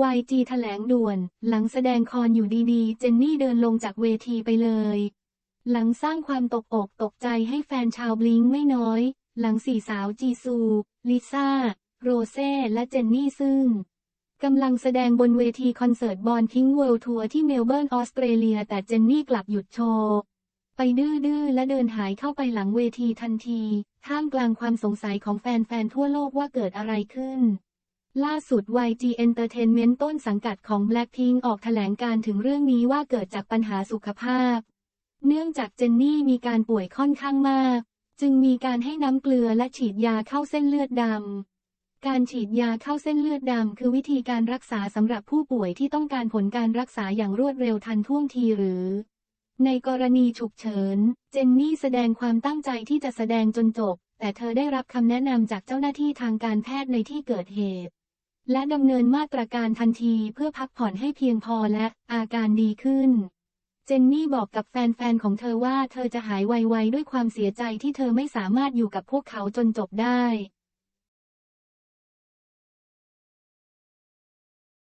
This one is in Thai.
YG แถลงด่วน หลังแสดงคอนอยู่ดีๆ เจนนี่เดินลงจากเวทีไปเลย หลังสร้างความตกอกตกใจให้แฟนชาวบลิงไม่น้อย หลังสี่สาวจีซู ลิซ่า โรเซ่และเจนนี่ซึ่งกำลังแสดงบนเวทีคอนเสิร์ตบอลพิงเวิลด์ทัวร์ที่เมลเบิร์นออสเตรเลีย แต่เจนนี่กลับหยุดโชว์ไปดื้อๆและเดินหายเข้าไปหลังเวทีทันที ท่ามกลางความสงสัยของแฟนๆทั่วโลกว่าเกิดอะไรขึ้น ล่าสุด YG Entertainment ต้นสังกัดของ Blackpink ออกแถลงการถึงเรื่องนี้ว่าเกิดจากปัญหาสุขภาพ เนื่องจากเจนนี่มีการป่วยค่อนข้างมาก จึงมีการให้น้ำเกลือและฉีดยาเข้าเส้นเลือดดำ การฉีดยาเข้าเส้นเลือดดำคือวิธีการรักษาสำหรับผู้ป่วยที่ต้องการผลการรักษาอย่างรวดเร็วทันท่วงทีหรือ ในกรณีฉุกเฉิน เจนนี่แสดงความตั้งใจที่จะแสดงจนจบ แต่เธอได้รับคำแนะนำจากเจ้าหน้าที่ทางการแพทย์ในที่เกิดเหตุ และดำเนินมาตรการทันทีเพื่อพักผ่อนให้เพียงพอและอาการดีขึ้น เจนนี่บอกกับแฟนๆของเธอว่าเธอจะหายไวๆด้วยความเสียใจที่เธอไม่สามารถอยู่กับพวกเขาจนจบได้